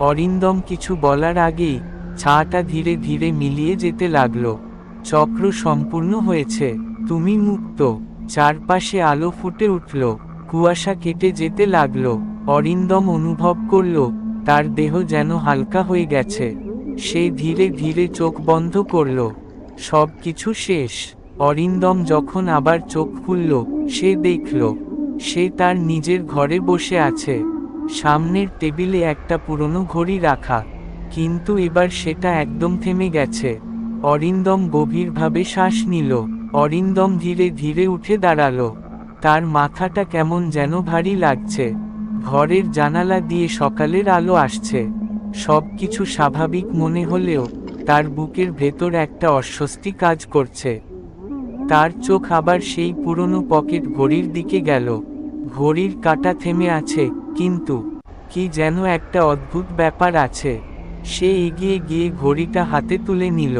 অরিন্দম কিছু বলার আগেই ছাটা ধীরে ধীরে মিলিয়ে যেতে লাগল। চক্র সম্পূর্ণ হয়েছে, তুমি মুক্ত। চারপাশে আলো ফুটে উঠল, কুয়াশা কেটে যেতে লাগল। অরিন্দম অনুভব করল, তার দেহ যেন হালকা হয়ে গেছে। সে ধীরে ধীরে চোখ বন্ধ করল। সব কিছু শেষ। অরিন্দম যখন আবার চোখ খুলল, সে দেখল, সে তার নিজের ঘরে বসে আছে। সামনের টেবিলে একটা পুরনো ঘড়ি রাখা, কিন্তু এবার সেটা একদম থেমে গেছে। অরিন্দম গভীরভাবে শ্বাস নিল। অরিন্দম ধীরে ধীরে উঠে দাঁড়াল। তার মাথাটা কেমন যেন ভারী লাগছে। ঘরের জানালা দিয়ে সকালের আলো আসছে। সব কিছু স্বাভাবিক মনে হলেও তার বুকের ভেতর একটা অস্বস্তি কাজ করছে। তার চোখ আবার সেই পুরনো পকেট ঘড়ির দিকে গেল। ঘড়ির কাটা থেমে আছে। কিন্তু কি যেন একটা অদ্ভুত ব্যাপার আছে। সে এগিয়ে গিয়ে ঘড়িটা হাতে তুলে নিল।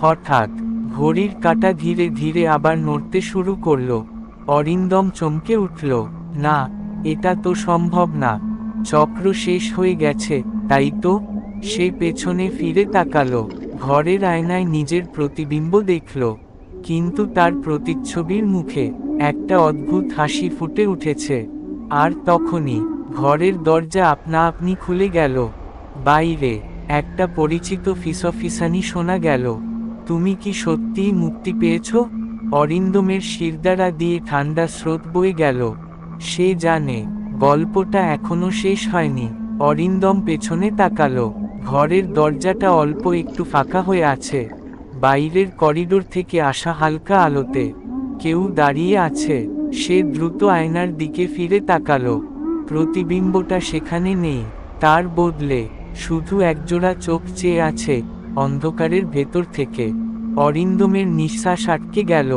হঠাৎ ঘড়ির কাটা ধীরে ধীরে আবার নড়তে শুরু করল। অরিন্দম চমকে উঠল, না, এটা তো সম্ভব না। চক্র শেষ হয়ে গেছে, তাই তো? সে পেছনে ফিরে তাকালো, ঘরের আয়নায় নিজের প্রতিবিম্ব দেখল, কিন্তু তার প্রতিচ্ছবির মুখে একটা অদ্ভুত হাসি ফুটে উঠেছে। আর তখনই ঘরের দরজা আপনা আপনি খুলে গেল। বাইরে, একটা পরিচিত ফিসফিসানি শোনা গেল। তুমি কি সত্যিই মুক্তি পেয়েছ? অরিন্দমের শিরদারা দিয়ে ঠান্ডা স্রোত বয়ে গেল। সে জানে, গল্পটা এখনও শেষ হয়নি। অরিন্দম পেছনে তাকালো। ঘরের দরজাটা অল্প একটু ফাঁকা হয়ে আছে। বাইরের করিডোর থেকে আসা হালকা আলোতে। কেউ দাঁড়িয়ে আছে। সে দ্রুত আয়নার দিকে ফিরে তাকালো। প্রতিবিম্বটা সেখানে নেই, তার বদলে শুধু একজোড়া চোখ চেয়ে আছে অন্ধকারের ভেতর থেকে। অরিন্দমের নিঃশ্বাস আটকে গেল,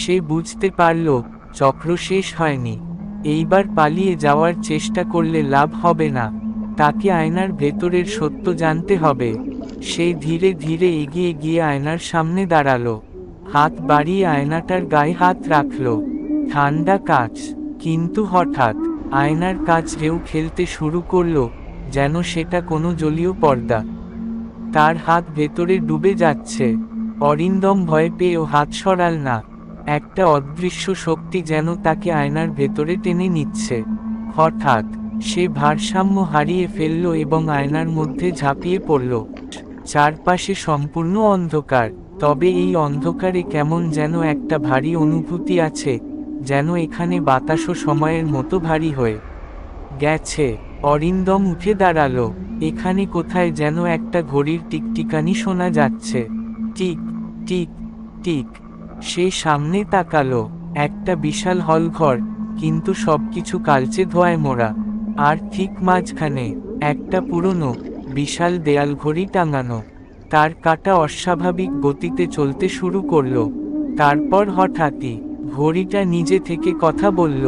সে বুঝতে পারল, চক্র শেষ হয়নি। এইবার পালিয়ে যাওয়ার চেষ্টা করলে লাভ হবে না, তাকে আয়নার ভেতরের সত্য জানতে হবে। সে ধীরে ধীরে এগিয়ে গিয়ে আয়নার সামনে দাঁড়াল, হাত বাড়িয়ে আয়নাটার গায়ে হাত রাখল। ঠান্ডা কাজ, কিন্তু হঠাৎ আয়নার কাজ ঢেউ খেলতে শুরু করল, যেন সেটা কোনো জলীয় পর্দা। তার হাত ভেতরে ডুবে যাচ্ছে। অরিন্দম ভয় পেয়েও হাত সরাল না। একটা অদৃশ্য শক্তি যেন তাকে আয়নার ভেতরে টেনে নিচ্ছে। হঠাৎ, সে ভারসাম্য হারিয়ে ফেলল এবং আয়নার মধ্যে ঝাঁপিয়ে পড়ল। চারপাশে সম্পূর্ণ অন্ধকার। তবে এই অন্ধকারে কেমন যেন একটা ভারী অনুভূতি আছে। যেন এখানে বাতাসও সময়ের মতো ভারী হয়ে গেছে। অরিন্দম উঠে দাঁড়াল। এখানে কোথায় যেন একটা ঘড়ির টিকটিকানি শোনা যাচ্ছে। টিক টিক টিক। সে সামনে তাকালো। একটা বিশাল হলঘর, কিন্তু সবকিছু কালচে ধোয়ায় মোড়া। আর ঠিক মাঝখানে একটা পুরনো, বিশাল দেয়াল ঘড়ি টাঙানো। তার কাটা অস্বাভাবিক গতিতে চলতে শুরু করল। তারপর হঠাৎই ঘড়িটা নিজে থেকে কথা বলল,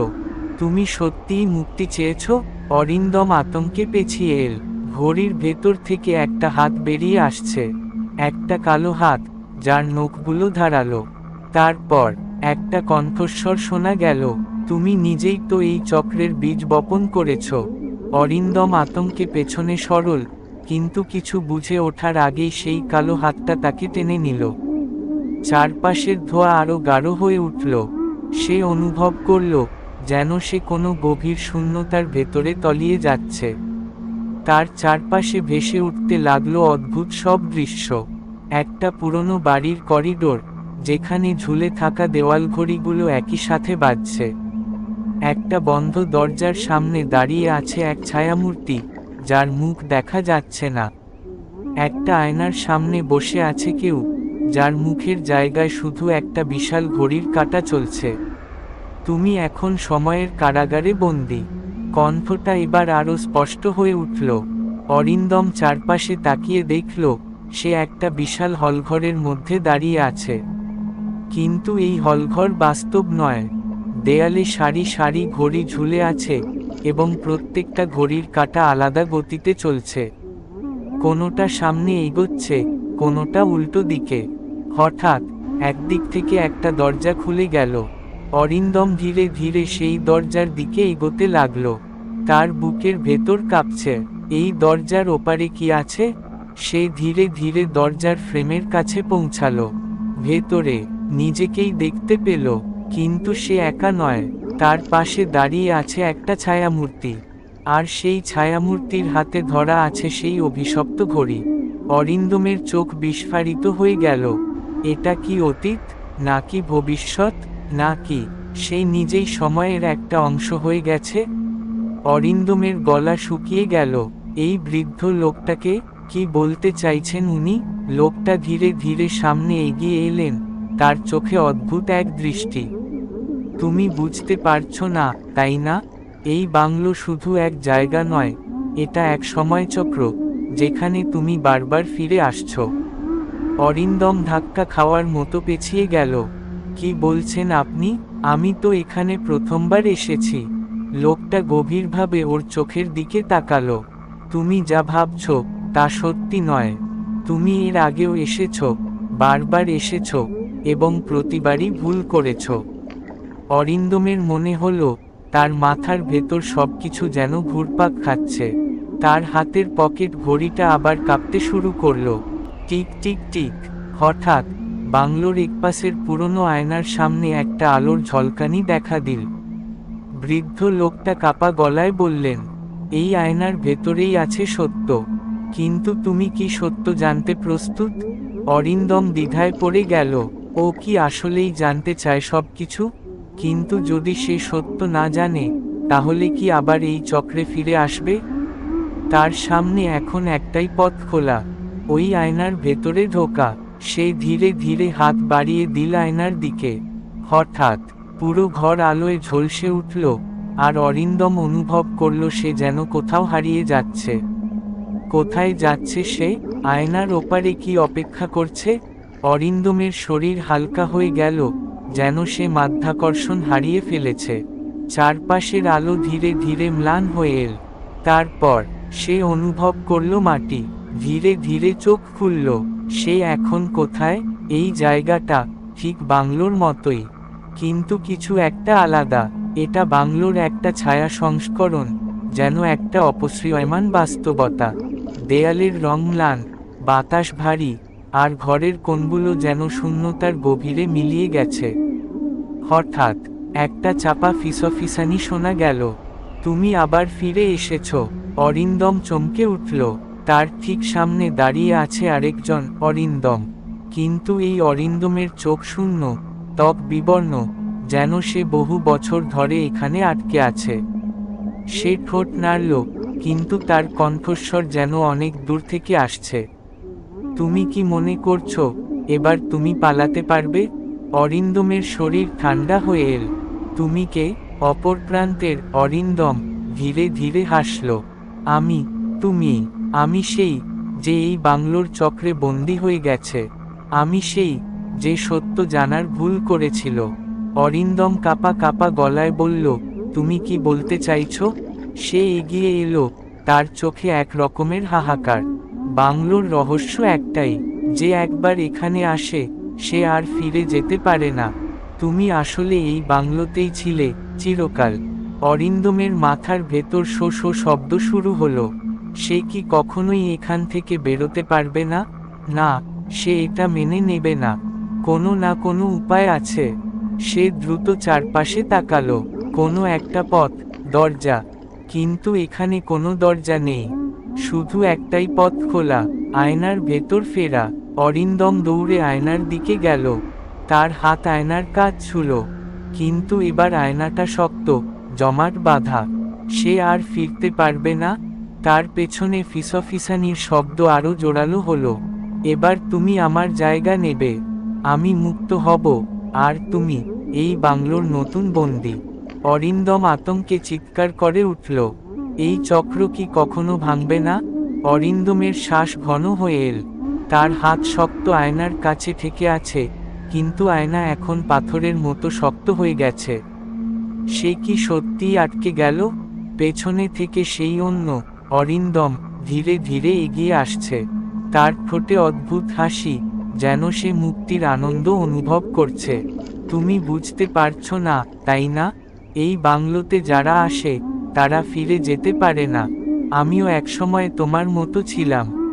তুমি সত্যিই মুক্তি চেয়েছ? অরিন্দম আতঙ্কে পেছিয়ে এল। ঘড়ির ভেতর থেকে একটা হাত বেরিয়ে আসছে, একটা কালো হাত, যার নখগুলো ধারালো। তারপর একটা কণ্ঠস্বর শোনা গেল, তুমি নিজেই তো এই চক্রের বীজ বপন করেছ। অরিন্দম আতঙ্কে পেছনে সরল, কিন্তু কিছু বুঝে ওঠার আগেই সেই কালো হাতটা তাকে টেনে নিল। চারপাশের ধোয়া আরও গাঢ় হয়ে উঠল। সে অনুভব করল, যেন সে কোনো গভীর শূন্যতার ভেতরে তলিয়ে যাচ্ছে। তার চারপাশে ভেসে উঠতে লাগল অদ্ভুত সব দৃশ্য। একটা পুরনো বাড়ির করিডোর, যেখানে ঝুলে থাকা দেওয়াল ঘড়িগুলো একই সাথে বাজছে। একটা বন্ধ দরজার সামনে দাঁড়িয়ে আছে এক ছায়ামূর্তি, যার মুখ দেখা যাচ্ছে না। একটা আয়নার সামনে বসে আছে কেউ। যার মুখের জায়গায় শুধু একটা বিশাল ঘড়ির কাটা চলছে। তুমি এখন সময়ের কারাগারে বন্দি। কণ্ঠটা এবার আরও স্পষ্ট হয়ে উঠল। অরিন্দম চারপাশে তাকিয়ে দেখল, সে একটা বিশাল হলঘরের মধ্যে দাঁড়িয়ে আছে। কিন্তু এই হলঘর বাস্তব নয়। দেয়ালে সারি সারি ঘড়ি ঝুলে আছে এবং প্রত্যেকটা ঘড়ির কাটা আলাদা গতিতে চলছে। কোনোটা সামনে এগোচ্ছে, কোনোটা উল্টো দিকে। হঠাৎ, একদিক থেকে একটা দরজা খুলে গেল। অরিন্দম ধীরে ধীরে সেই দরজার দিকে এগোতে লাগল। তার বুকের ভেতর কাঁপছে। এই দরজার ওপারে কি আছে? সে ধীরে ধীরে দরজার ফ্রেমের কাছে পৌঁছালো। ভেতরে, নিজেকেই দেখতে পেল, কিন্তু সে একা নয়। তার পাশে দাঁড়িয়ে আছে একটা ছায়ামূর্তি। আর সেই ছায়ামূর্তির হাতে ধরা আছে সেই অভিশপ্ত ঘড়ি। অরিন্দমের চোখ বিস্ফারিত হয়ে গেল। এটা কি অতীত নাকি ভবিষ্যৎ নাকি সেই নিজেই সময়ের একটা অংশ হয়ে গেছে? অরিন্দমের গলা শুকিয়ে গেল, এই বৃদ্ধ লোকটাকে কি বলতে চাইছেন উনি? লোকটা ধীরে ধীরে সামনে এগিয়ে এলেন, তার চোখে অদ্ভুত এক দৃষ্টি। তুমি বুঝতে পারছ না, তাই না? এই বাংলো শুধু এক জায়গা নয়, এটা এক সময় চক্র যেখানে তুমি বারবার ফিরে আসছো। অরিন্দম ধাক্কা খাওয়ার মতো পেছিয়ে গেল। কি বলছেন আপনি? আমি তো এখানে প্রথমবার এসেছি। লোকটা গভীরভাবে ওর চোখের দিকে তাকালো। তুমি যা ভাবছ, তা সত্যি নয়। তুমি এর আগেও এসেছ, বারবার এসেছ, এবং প্রতিবারই ভুল করেছ। অরিন্দমের মনে হলো, তার মাথার ভেতর সব কিছু যেন ঘুরপাক খাচ্ছে। তার হাতের পকেট ঘড়িটা আবার কাঁপতে শুরু করল। টিক টিক টিক। হঠাৎ, বাংলোর একপাশের পুরনো আয়নার সামনে একটা আলোর ঝলকানি দেখা দিল। বৃদ্ধ লোকটা কাপা গলায় বললেন, এই আয়নার ভেতরেই আছে সত্য। কিন্তু তুমি কি সত্য জানতে প্রস্তুত? অরিন্দম দ্বিধায় পড়ে গেল, ও কি আসলেই জানতে চায় সব কিছু কিন্তু যদি সে সত্য না জানে, তাহলে কি আবার এই চক্রে ফিরে আসবে? তার সামনে এখন একটাই পথ খোলা। ওই আয়নার ভেতরে ঢোকা, সে ধীরে ধীরে হাত বাড়িয়ে দিল আয়নার দিকে। হঠাৎ, পুরো ঘর আলোয় ঝলসে উঠল, আর অরিন্দম অনুভব করল সে যেন কোথাও হারিয়ে যাচ্ছে। কোথায় যাচ্ছে সে? আয়নার ওপারে কি অপেক্ষা করছে? অরিন্দমের শরীর হালকা হয়ে গেল, যেন সে মাধ্যাকর্ষণ হারিয়ে ফেলেছে। চারপাশের আলো ধীরে ধীরে ম্লান হয়ে এল। তারপর, সে অনুভব করল মাটি। ধীরে ধীরে চোখ খুলল, সে এখন কোথায়? এই জায়গাটা, ঠিক বাংলোর মতোই। কিন্তু কিছু একটা আলাদা, এটা বাংলোর একটা ছায়া সংস্করণ, যেন একটা অপশ্রিয়মান বাস্তবতা। দেয়ালের রং ম্লান, বাতাস ভারী, আর ঘরের কোণগুলো যেন শূন্যতার গভীরে মিলিয়ে গেছে। হঠাৎ, একটা চাপা ফিসফিসানি শোনা গেল। তুমি আবার ফিরে এসেছ। অরিন্দম চমকে উঠল। তার ঠিক সামনে দাঁড়িয়ে আছে আরেকজন অরিন্দম। কিন্তু এই অরিন্দমের চোখ শূন্য, ত্বক বিবর্ণ, যেন সে বহু বছর ধরে এখানে আটকে আছে। সে ঠোঁট নাড়ল, কিন্তু তার কণ্ঠস্বর যেন অনেক দূর থেকে আসছে। তুমি কি মনে করছ, এবার তুমি পালাতে পারবে? অরিন্দমের শরীর ঠান্ডা হয়ে এল। তুমি কে? অপর প্রান্তের অরিন্দম ধীরে ধীরে হাসল। আমি, তুমি। আমি সেই, যে এই বাংলোর চক্রে বন্দী হয়ে গেছে। আমি সেই, যে সত্য জানার ভুল করেছিল। অরিন্দম কাপা কাপা গলায় বলল, তুমি কি বলতে চাইছ? সে এগিয়ে এলো, তার চোখে এক রকমের হাহাকার। বাংলোর রহস্য একটাই, যে একবার এখানে আসে, সে আর ফিরে যেতে পারে না। তুমি আসলে এই বাংলোতেই ছিলে, চিরকাল। অরিন্দমের মাথার ভেতর শো শো শব্দ শুরু হলো। সে কি কখনোই এখান থেকে বেরোতে পারবে না? না, সে এটা মেনে নেবে না। কোনো না কোনো উপায় আছে। সে দ্রুত চারপাশে তাকালো। কোনো একটা পথ, দরজা। কিন্তু এখানে কোনো দরজা নেই। শুধু একটাই পথ খোলা, আয়নার ভেতর ফেরা। অরিন্দম দৌড়ে আয়নার দিকে গেল। তার হাত আয়নার কাজ ছুল। কিন্তু এবার আয়নাটা শক্ত, জমাট বাঁধা। সে আর ফিরতে পারবে না। তার পেছনে ফিসফিসানির শব্দ আরও জোরালো হলো, এবার তুমি আমার জায়গা নেবে, আমি মুক্ত হব, আর তুমি এই বাংলোর নতুন বন্দি। অরিন্দম আতঙ্কে চিৎকার করে উঠল, এই চক্র কি কখনো ভাঙবে না? অরিন্দমের শ্বাস ঘন হয়ে এল, তার হাত শক্ত আয়নার কাছে থেকে আছে, কিন্তু আয়না এখন পাথরের মতো শক্ত হয়ে গেছে। সে কি সত্যিই আটকে গেল? পেছনে থেকে সেই অন্য অরিন্দম ধীরে ধীরে এগিয়ে আসছে। তার ঠোঁটে অদ্ভুত হাসি, যেন সে মুক্তির আনন্দ অনুভব করছে। তুমি বুঝতে পারছ না, তাই না? এই বাংলোতে যারা আসে, তারা ফিরে যেতে পারে না। আমিও একসময় তোমার মতো ছিলাম।